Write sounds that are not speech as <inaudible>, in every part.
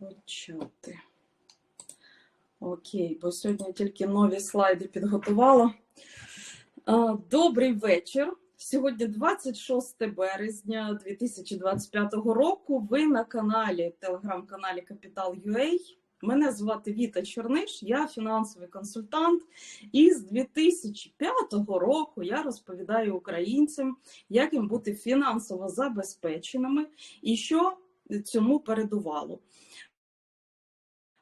почати. Окей, бо сьогодні тільки нові слайди підготувала. Добрий вечір. Сьогодні 26 березня 2025 року. Ви на каналі, телеграм-каналі Капітал Capital.ua. Мене звати Віта Чорниш, я фінансовий консультант. І з 2005 року я розповідаю українцям, як їм бути фінансово забезпеченими і що цьому передувало.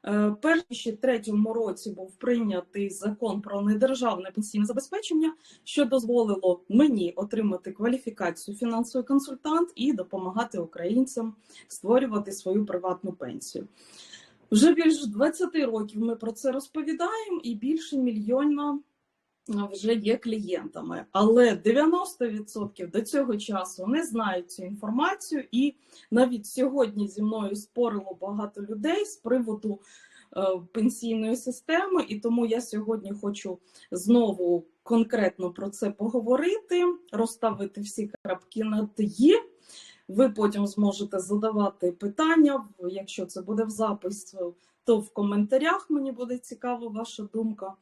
Е, Перші третьому році був прийнятий закон про недержавне пенсійне забезпечення, що дозволило мені отримати кваліфікацію фінансовий консультант і допомагати українцям створювати свою приватну пенсію. Вже більше 20 років ми про це розповідаємо, і більше мільйона вже є клієнтами. Але 90% до цього часу не знають цю інформацію, і навіть сьогодні зі мною спорило багато людей з приводу е, пенсійної системи, і тому я сьогодні хочу знову конкретно про це поговорити, розставити всі крапки над «і». Ви потім зможете задавати питання, якщо це буде в запис, то в коментарях мені буде цікава ваша думка.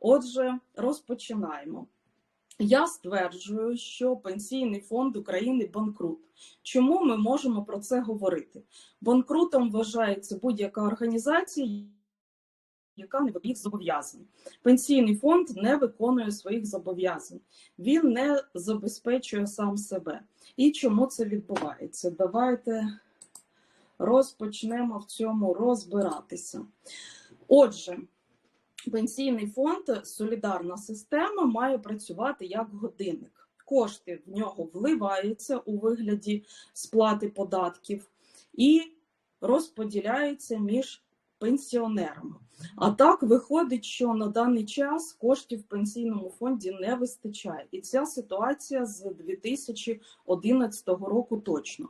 Отже, розпочинаємо. Я стверджую, що Пенсійний фонд України банкрут. Чому ми можемо про це говорити? Банкрутом вважається будь-яка організація, яка не виконує зобов'язань. Пенсійний фонд не виконує своїх зобов'язань, він не забезпечує сам себе. І чому це відбувається? Давайте розпочнемо в цьому розбиратися. Отже, пенсійний фонд солідарна система має працювати як годинник. Кошти в нього вливаються у вигляді сплати податків і розподіляються між пенсіонерами. А так виходить, що на даний час коштів в пенсійному фонді не вистачає. І ця ситуація з 2011 року точно.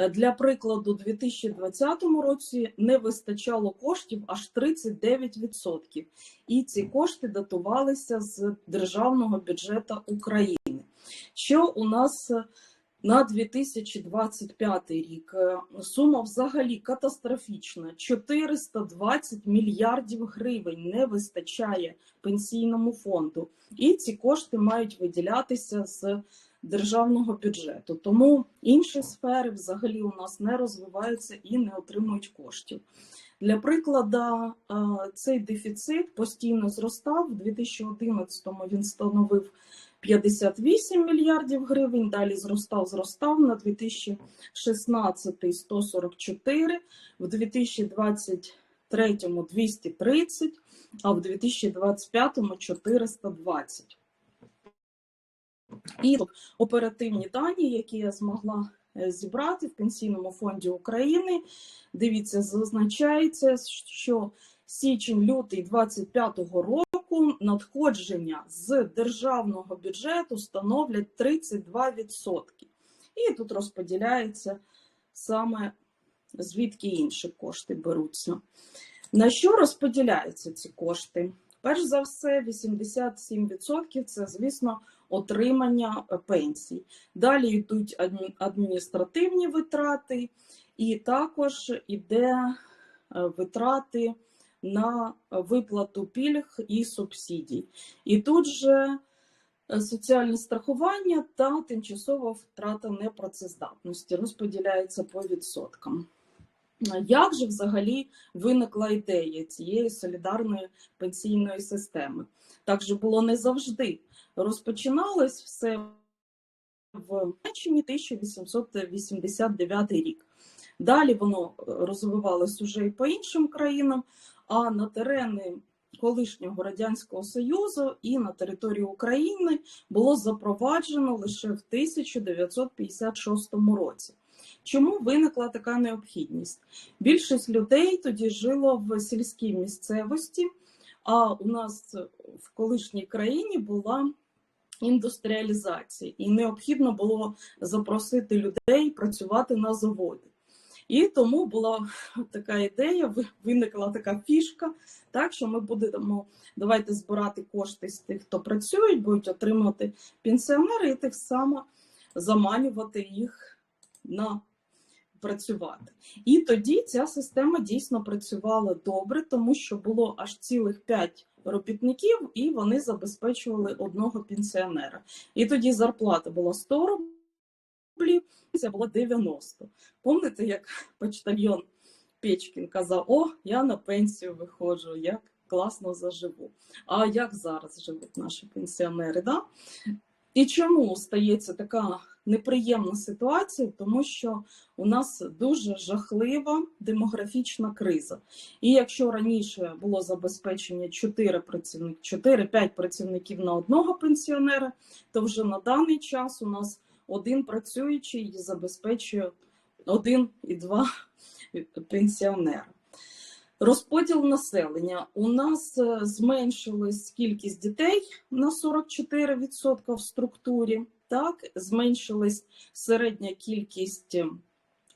Е, Для прикладу, у 2020 році не вистачало коштів аж 39%. І ці кошти датувалися з державного бюджету України. Що у нас на 2025 рік Е, сума взагалі катастрофічна: 420 мільярдів гривень не вистачає пенсійному фонду, і ці кошти мають виділятися з державного бюджету. Тому інші сфери взагалі у нас не розвиваються і не отримують коштів. Для прикладу, цей дефіцит постійно зростав. У 2011 він становив 58 мільярдів гривень, далі зростав, зростав на 2016 144, в 2023 230, а в 2025 420. І оперативні дані, які я змогла е, зібрати в Пенсійному фонді України, дивіться, зазначається, що січень-лютий 2025 року надходження з державного бюджету становлять 32%. І тут розподіляється саме звідки інші кошти беруться. На що розподіляються ці кошти? Перш за все, 87% це, звісно, отримання е, пенсій. Далі йдуть адмі- адміністративні витрати, і також іде е, витрати на виплату пільг і субсидій. І тут же е, соціальне страхування та тимчасова втрата непрацездатності розподіляється по відсоткам. Як же взагалі виникла ідея цієї солідарної пенсійної системи? Так же було не завжди. Розпочиналось все в Німеччині 1889 рік. Далі воно е, розвивалось уже і по іншим країнам, а на терени колишнього Радянського Союзу і на території України було запроваджено лише в 1956 році. Чому виникла така необхідність? Більшість людей тоді жило в сільській місцевості, а у нас в колишній країні була індустріалізація, і необхідно було запросити людей працювати на заводи. І тому була така ідея, виникла така фішка, так що ми будемо давайте збирати кошти з тих, хто працюють, будуть отримати пенсіонери, і так само заманювати їх на працювати. І тоді ця система дійсно працювала добре, тому що було аж цілих 5 робітників, і вони забезпечували одного пенсіонера. І тоді зарплата була 100 рублів, це було 90. Пам'ятаєте, як почтальйон Печкін казав: О, я на пенсію виходжу, як класно заживу. А як зараз живуть наші пенсіонери? Да? І чому стається така неприємна ситуація? Тому що у нас дуже жахлива демографічна криза. І якщо раніше було забезпечення 4 працівники, 4-5 працівників на одного пенсіонера, то вже на даний час у нас один працюючий забезпечує один і два пенсіонера. Розподіл населення. У нас е, зменшилась кількість дітей на 44% в структурі, так, зменшилась середня кількість е,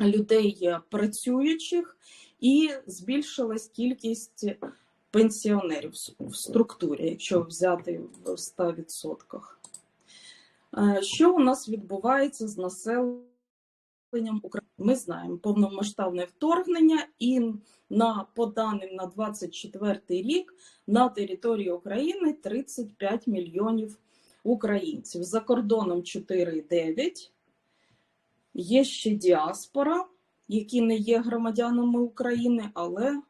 людей е, працюючих і збільшилась кількість пенсіонерів в структурі, якщо взяти в 100%. Що у нас відбувається з населенням України? Ми знаємо повномасштабне вторгнення і на по даним на 24 рік на території України 35 мільйонів українців. За кордоном 4,9. Є ще діаспора, які не є громадянами України, але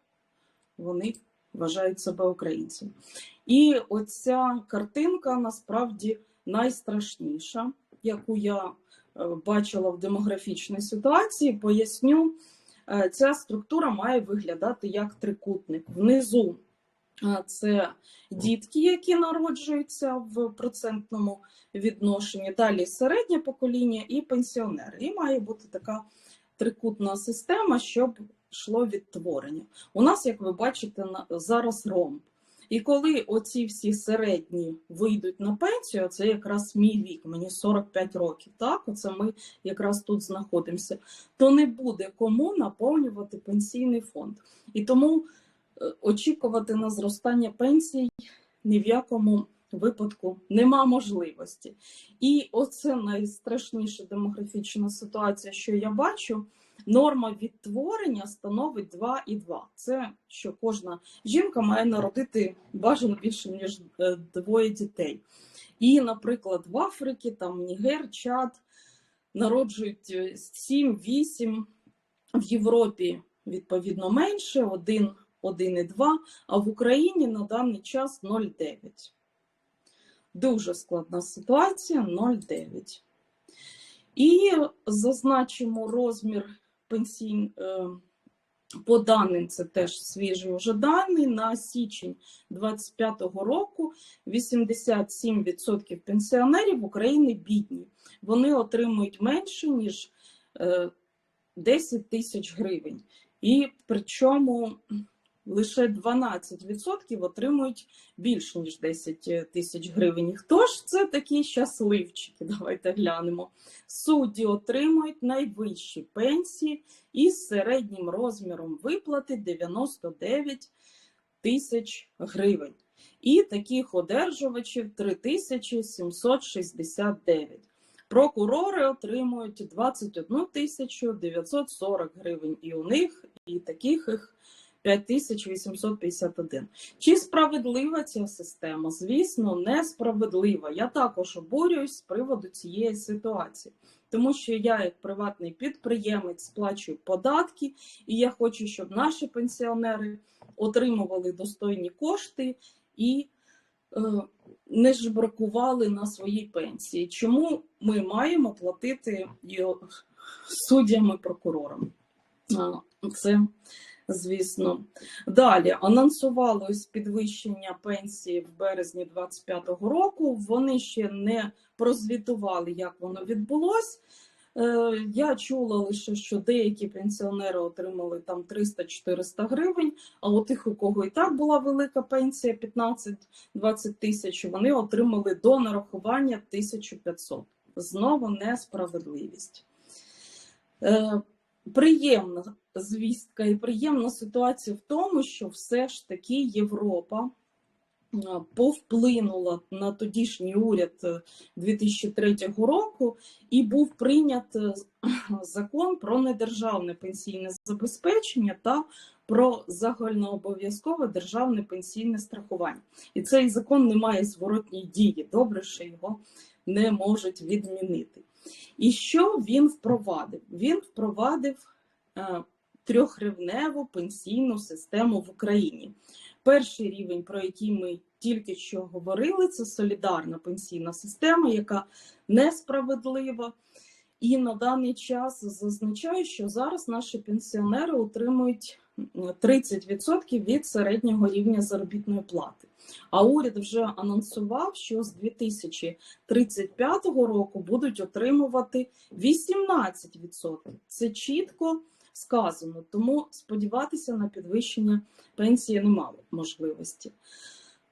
вони вважають себе українцями. І оця картинка насправді найстрашніша, яку я е, бачила в демографічній ситуації, поясню. Е, ця структура має виглядати як трикутник. Внизу це дітки, які народжуються в процентному відношенні, далі середнє покоління і пенсіонери. І має бути така трикутна система, щоб йшло відтворення. У нас, як ви бачите, зараз ромб. І коли оці всі середні вийдуть на пенсію, це якраз мій вік, мені 45 років, так, оце ми якраз тут знаходимося, то не буде кому наповнювати пенсійний фонд. І тому очікувати на зростання пенсій ні в якому випадку нема можливості. І оце найстрашніша демографічна ситуація, що я бачу. Норма відтворення становить 2,2. Це що кожна жінка має народити бажано більше, ніж е, двоє дітей. І, наприклад, в Африці, там Нігер, Чад народжують 7-8, е, в Європі відповідно менше, 1, 1,2, а в Україні на даний час 0,9. Дуже складна ситуація 0,9. І зазначимо розмір пенсій, е, по даним, це теж свіжі вже дані, на січень 2025 року 87% пенсіонерів України бідні. Вони отримують менше, ніж 10 е, тисяч гривень. І причому лише 12% отримують більше, ніж 10 тисяч гривень. Хто ж це такі щасливчики? <laughs> Давайте глянемо. Судді отримують найвищі пенсії із середнім розміром виплати 99 тисяч гривень. І таких одержувачів 3769. Прокурори отримують 21 тисячу 940 гривень. І у них, і таких їх 5851. Чи справедлива ця система? Звісно, несправедлива. Я також обурююсь з приводу цієї ситуації, тому що я, як приватний підприємець, сплачую податки, і я хочу, щоб наші пенсіонери отримували достойні кошти і е, не жбракували на своїй пенсії. Чому ми маємо платити суддям і прокурорам? Це звісно. Далі анонсувалось підвищення пенсії в березні 2025 року. Вони ще не прозвітували, як воно відбулось. Е, я чула лише, що деякі пенсіонери отримали там 300-400 гривень, а у тих, у кого і так була велика пенсія 15-20 тисяч, вони отримали до нарахування 1500. Знову несправедливість. Е, приємна звістка і приємна ситуація в тому, що все ж таки Європа повплинула на тодішній уряд е, 2003 року, і був прийнят е, <clears throat> закон про недержавне пенсійне забезпечення та про загальнообов'язкове державне пенсійне страхування. І цей закон не має зворотній дії. Добре, що його не можуть відмінити. І що він впровадив? Він впровадив е, трьохрівневу пенсійну систему в Україні. Перший рівень, про який ми тільки що говорили, це солідарна пенсійна система, яка несправедлива. І на даний час зазначаю, що зараз наші пенсіонери отримують 30% від середнього рівня заробітної плати. А уряд вже анонсував, що з 2035 року будуть отримувати 18%. Це чітко сказано, тому сподіватися на підвищення пенсії немає можливості.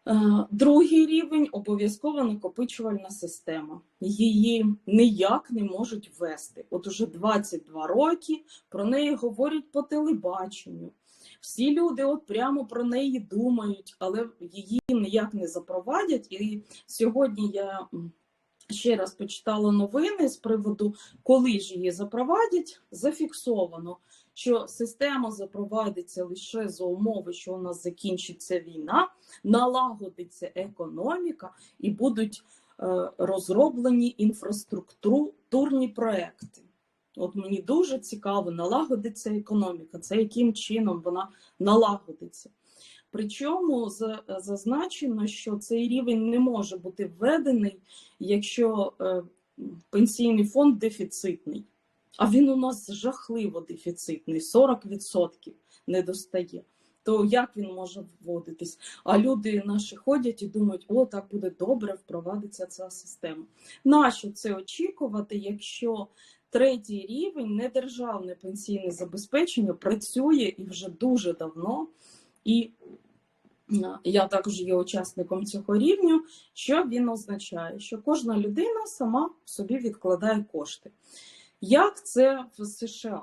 Е, Другий рівень обов'язкова накопичувальна система. Її ніяк не можуть ввести. От уже 22 роки про неї говорять по телебаченню. Всі люди от прямо про неї думають, але її ніяк не запровадять. І сьогодні я ще раз почитала новини з приводу, коли ж її запровадять, зафіксовано, що система запровадиться лише за умови, що у нас закінчиться війна, налагодиться економіка і будуть е, розроблені інфраструктурні проекти. От мені дуже цікаво, налагодиться економіка, це яким чином вона налагодиться. Причому зазначено, що цей рівень не може бути введений, якщо е, пенсійний фонд дефіцитний. А він у нас жахливо дефіцитний, 40% не достає. То як він може вводитись? А люди наші ходять і думають, о, так буде добре, впровадиться ця система. Нащо це очікувати, якщо третій рівень недержавне пенсійне забезпечення працює і вже дуже давно, і я також є учасником цього рівню. Що він означає? Що кожна людина сама собі відкладає кошти. Як це в США?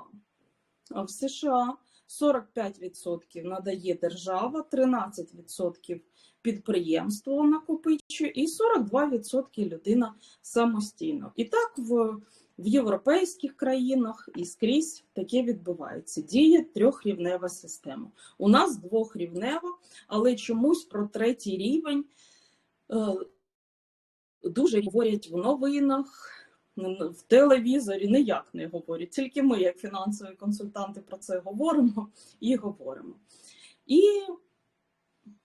В США 45% надає держава, 13% підприємство накопичує і 42% людина самостійно. І так в, в європейських країнах і скрізь таке відбувається. Діє трьохрівнева система. У нас двохрівнева, але чомусь про третій рівень е, дуже говорять в новинах в телевізорі ніяк не говорять. Тільки ми, як фінансові консультанти, про це говоримо і говоримо. І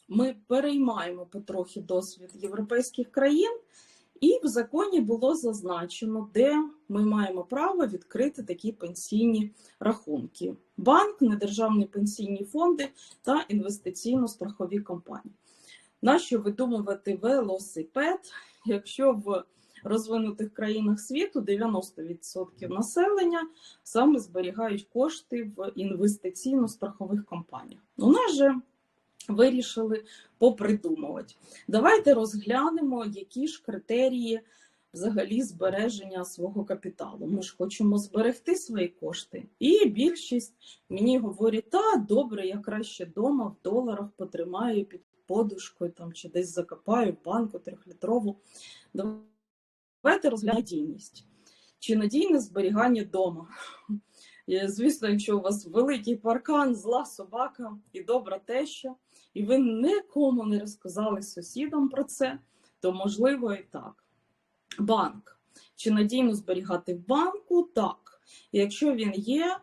ми переймаємо потрохи досвід європейських країн, і в законі було зазначено, де ми маємо право відкрити такі пенсійні рахунки: банк, недержавні пенсійні фонди та інвестиційно-страхові компанії. Нащо видумувати велосипед, якщо в розвинутих країнах світу 90% населення саме зберігають кошти в інвестиційно-страхових компаніях. У нас же вирішили попридумувати. Давайте розглянемо, які ж критерії взагалі збереження свого капіталу. Ми ж хочемо зберегти свої кошти. І більшість мені говорить, та добре, я краще вдома в доларах потримаю під подушкою там, чи десь закопаю банку трьохлітрову. Давайте розглянемо надійність. Чи надійне зберігання вдома? Звісно, якщо у вас великий паркан, зла собака і добра теща, і ви нікому не розказали сусідам про це, то можливо і так. Банк. Чи надійно зберігати в банку? Так. Якщо він є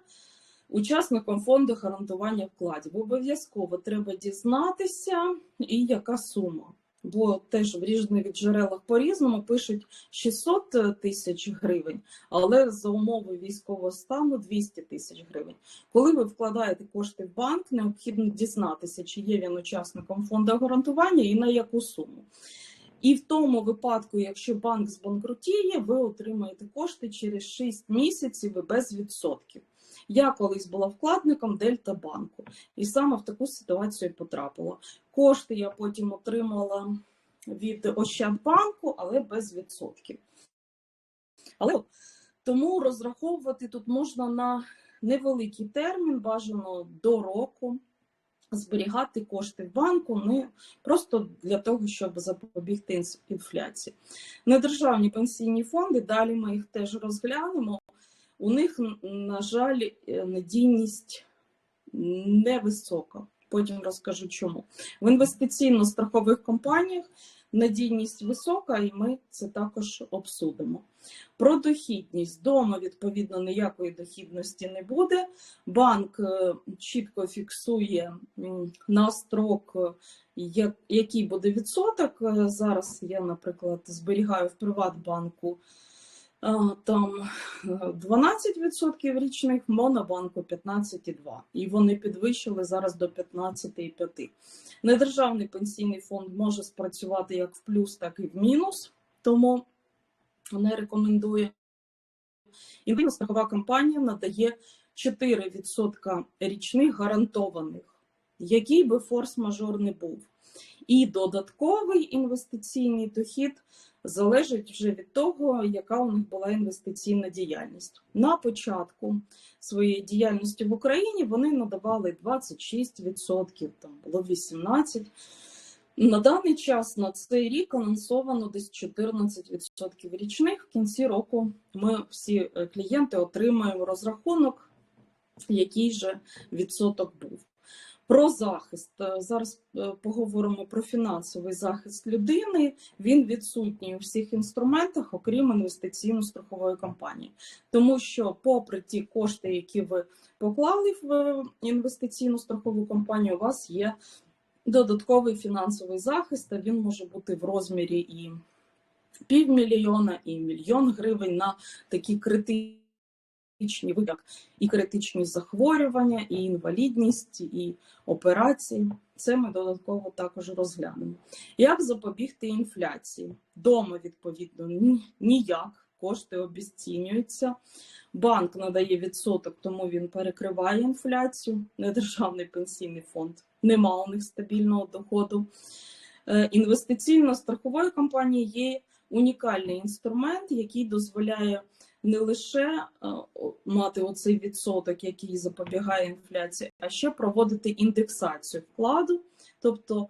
учасником фонду гарантування вкладів, обов'язково треба дізнатися, і яка сума бо теж в різних джерелах по-різному пишуть 600 тисяч гривень, але за умови військового стану 200 тисяч гривень. Коли ви вкладаєте кошти в банк, необхідно дізнатися, чи є він учасником фонду гарантування і на яку суму. І в тому випадку, якщо банк збанкрутіє, ви отримаєте кошти через 6 місяців без відсотків. Я колись була вкладником Дельта банку і саме в таку ситуацію потрапила. Кошти я потім отримала від Ощадбанку, але без відсотків. Але тому розраховувати тут можна на невеликий термін, бажано до року. зберігати кошти в банку не просто для того, щоб запобігти інфляції. Недержавні пенсійні фонди, далі ми їх теж розглянемо. У них, на жаль, е, надійність невисока. Потім розкажу чому. В інвестиційно-страхових компаніях надійність висока, і ми це також обсудимо. Про дохідність дома, відповідно, ніякої дохідності не буде. Банк е, чітко фіксує на строк, е, який буде відсоток. Зараз я, наприклад, зберігаю в Приватбанку там е, 12% річних, Монобанку 15,2%. І вони підвищили зараз до 15,5%. Недержавний пенсійний фонд може спрацювати як в плюс, так і в мінус, тому не рекомендую. Єдина страхова компанія надає 4% річних гарантованих, який би форс-мажор не був. І додатковий інвестиційний дохід залежить вже від того, яка у них була інвестиційна діяльність. На початку своєї діяльності в Україні вони надавали 26%, там було 18%. На даний час на цей рік анонсовано десь 14% річних. В кінці року ми всі е, клієнти отримаємо розрахунок, який же відсоток був. Про захист Е, зараз е, поговоримо про фінансовий захист людини. Він відсутній у всіх інструментах, окрім інвестиційно-страхової компанії, тому що, попри ті кошти, які ви поклали в е, інвестиційну страхову компанію, у вас є додатковий фінансовий захист, а він може бути в розмірі і півмільйона, і мільйон гривень на такі критичні види, як і критичні захворювання, і інвалідність, і операції. Це ми додатково також розглянемо. Як запобігти інфляції? Дома, відповідно, ні- ніяк. Кошти обіцінюються. Банк надає відсоток, тому він перекриває інфляцію. Недержавний пенсійний фонд нема у них стабільного доходу. Е, Інвестиційно-страхової компанії є унікальний інструмент, який дозволяє не лише е, мати оцей відсоток, який запобігає інфляції, а ще проводити індексацію вкладу, тобто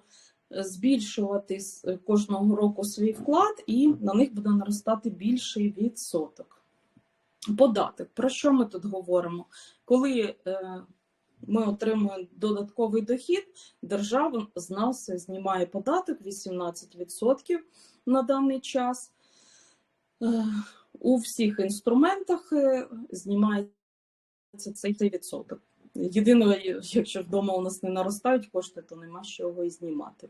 е, збільшувати е, кожного року свій вклад, і на них буде наростати більший відсоток. Податок. Про що ми тут говоримо? Коли ми отримуємо додатковий дохід, держава з нас знімає податок 18% на даний час. Е, У всіх інструментах е, знімається цей відсоток. Єдине, якщо вдома у нас не наростають кошти, то нема з чого і знімати.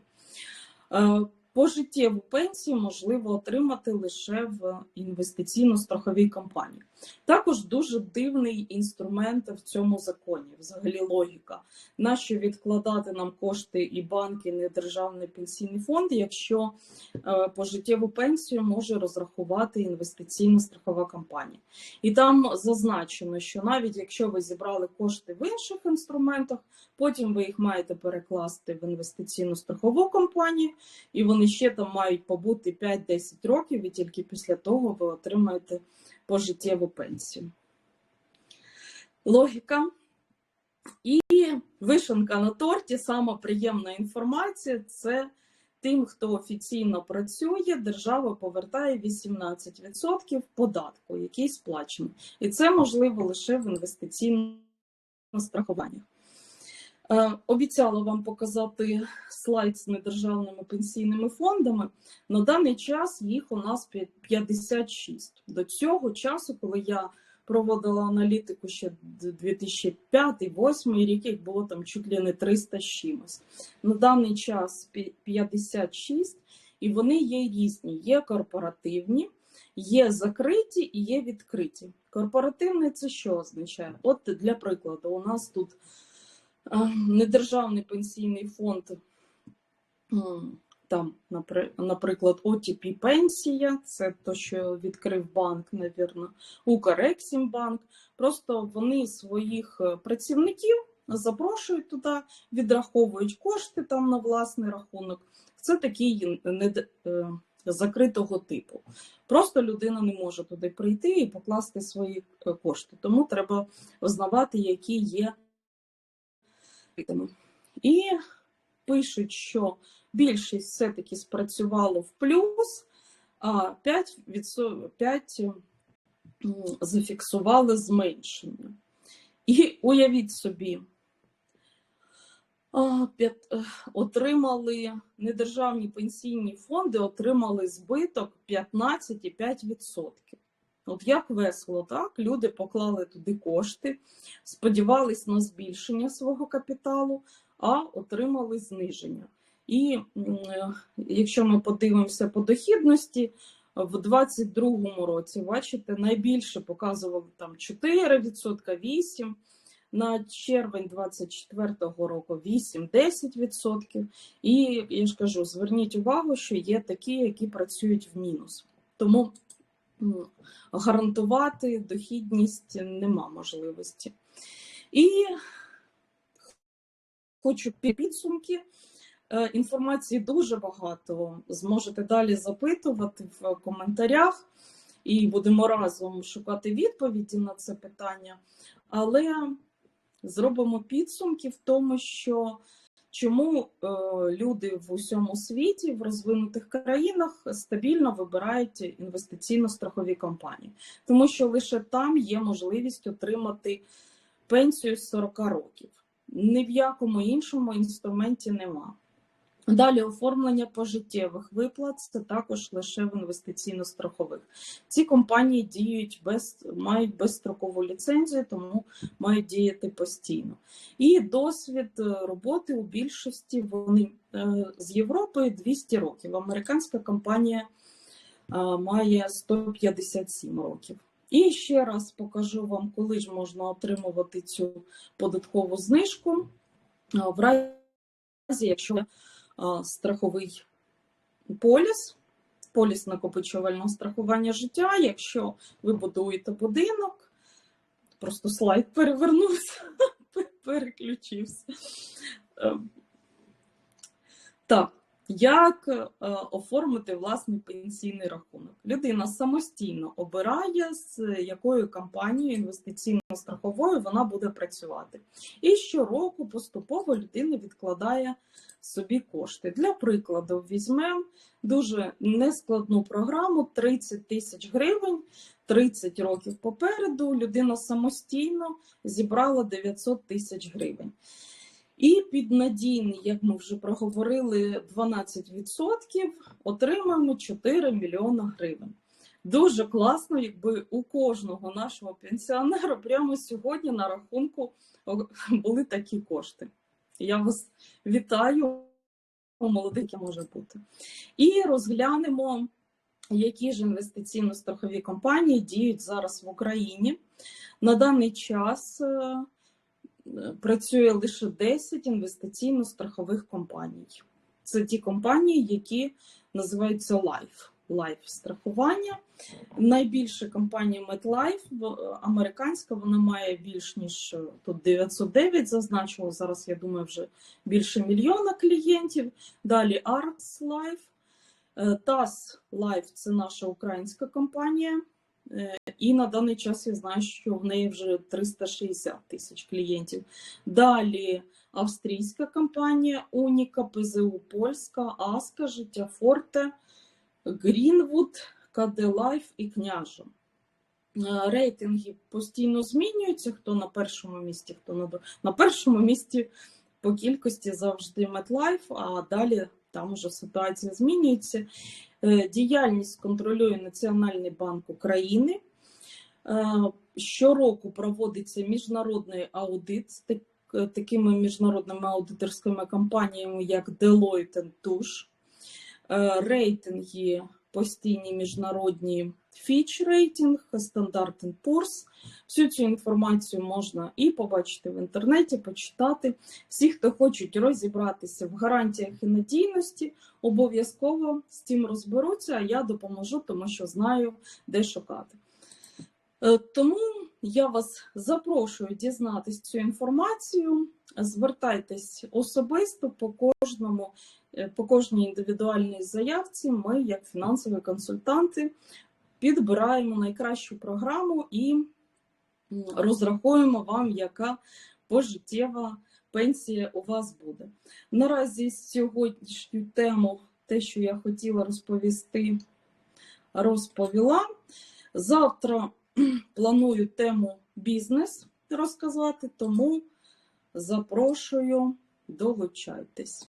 Пожиттєву пенсію можливо отримати лише в інвестиційно-страховій компанії. Також дуже дивний інструмент в цьому законі, взагалі логіка. Нащо відкладати нам кошти і банки, не державний пенсійний фонд, якщо е, пожиттєву пенсію може розрахувати інвестиційна страхова компанія. І там зазначено, що навіть якщо ви зібрали кошти в інших інструментах, потім ви їх маєте перекласти в інвестиційну страхову компанію, і вони ще там мають побути 5-10 років, і тільки після того ви отримаєте пожиттєву пенсію. Логіка. І вишенка на торті, сама приємна інформація це тим, хто офіційно працює, держава повертає 18% податку, який сплачений. І це можливо лише в інвестиційному страхуванні. Е, Обіцяла вам показати слайд з недержавними пенсійними фондами. На даний час їх у нас 56. До цього часу, коли я проводила аналітику ще 2005-2008 рік, їх було там чуть ли не 300 з чимось. На даний час 56, і вони є різні. Є корпоративні, є закриті і є відкриті. Корпоративний це що означає? От для прикладу, у нас тут недержавний пенсійний фонд, там, напри- наприклад, OTP пенсія, це то, що відкрив банк, навірно, Укрексімбанк. Просто вони своїх е, працівників запрошують туди, відраховують кошти там на власний рахунок. Це такий нед- е, закритого типу. Просто людина не може туди прийти і покласти свої е, кошти. Тому треба взнавати, які є. І пишуть, що більшість все-таки спрацювало в плюс, а 5, 5 зафіксували зменшення. І уявіть собі, отримали недержавні пенсійні фонди, отримали збиток 15,5%. От як весело, так? Люди поклали туди кошти, сподівались на збільшення свого капіталу, а отримали зниження. І якщо ми подивимося по дохідності, в 2022 році, бачите, найбільше показували там 4%, 8%, на червень 2024 року 8-10%. І я ж кажу, зверніть увагу, що є такі, які працюють в мінус. Тому гарантувати дохідність нема можливості. І хочу підсумки. Е, інформації дуже багато. Зможете далі запитувати в коментарях, і будемо разом шукати відповіді на це питання. Але зробимо підсумки в тому, що чому е, люди в усьому світі, в розвинутих країнах стабільно вибирають інвестиційно-страхові компанії, тому що лише там є можливість отримати пенсію з 40 років. Ні в якому іншому інструменті нема. Далі оформлення пожиттєвих виплат це також лише в інвестиційно-страхових. Ці компанії діють без мають безстрокову ліцензію, тому мають діяти постійно. І досвід е, роботи у більшості вони е, з Європи 200 років. Американська компанія е, має 157 років. І ще раз покажу вам, коли ж можна отримувати цю податкову знижку. В разі, якщо страховий поліс, поліс накопичувального страхування життя. Якщо ви будуєте будинок, просто слайд перевернувся, <laughs> переключився. Ем, так, як е, оформити власний пенсійний рахунок? Людина самостійно обирає, з якою компанією інвестиційно-страховою вона буде працювати. І щороку поступово людина відкладає собі кошти. Для прикладу, візьмемо дуже нескладну програму 30 тисяч гривень, 30 років попереду. Людина самостійно зібрала 900 тисяч гривень. І під надійний, як ми вже проговорили, 12% отримаємо 4 мільйона гривень. Дуже класно, якби у кожного нашого пенсіонера прямо сьогодні на рахунку були такі кошти. Я вас вітаю, молодики може бути. І розглянемо, які ж інвестиційно-страхові компанії діють зараз в Україні. На даний час е, працює лише 10 інвестиційно-страхових компаній. Це ті компанії, які називаються Life. Life страхування. Найбільша компанія MetLife, американська, вона має більш ніж тут 909 зазначило. Зараз, я думаю, вже більше мільйона клієнтів. Далі Arts Life. TAS Life – це наша українська компанія. І на даний час я знаю, що в неї вже 360 тисяч клієнтів. Далі австрійська компанія Уніка, ПЗУ Польська, Аска, Життя Форте, Грінвуд, КД Лайф і Княжа. Е, рейтинги постійно змінюються. Хто на першому місці, хто на на першому місці по кількості завжди MetLife, а далі там уже ситуація змінюється. Е, діяльність контролює Національний банк України. Е, щороку проводиться міжнародний аудит з такими міжнародними аудиторськими компаніями, як Deloitte Touche. Е, рейтинги постійні міжнародні Fitch рейтинг, Standard Poor's. Всю цю інформацію можна і побачити в інтернеті, почитати. Всі, хто хочуть розібратися в гарантіях і надійності, обов'язково з цим розберуться, а я допоможу, тому що знаю, де шукати. Е, тому я вас запрошую дізнатися цю інформацію. Звертайтесь особисто по кожному, е, по кожній індивідуальній заявці. Ми, як фінансові консультанти, підбираємо найкращу програму і розрахуємо вам, яка пожиттєва пенсія у вас буде. Наразі сьогоднішню тему, те, що я хотіла розповісти, розповіла. Завтра <clears throat> планую тему бізнес розказати, тому запрошую, долучайтесь.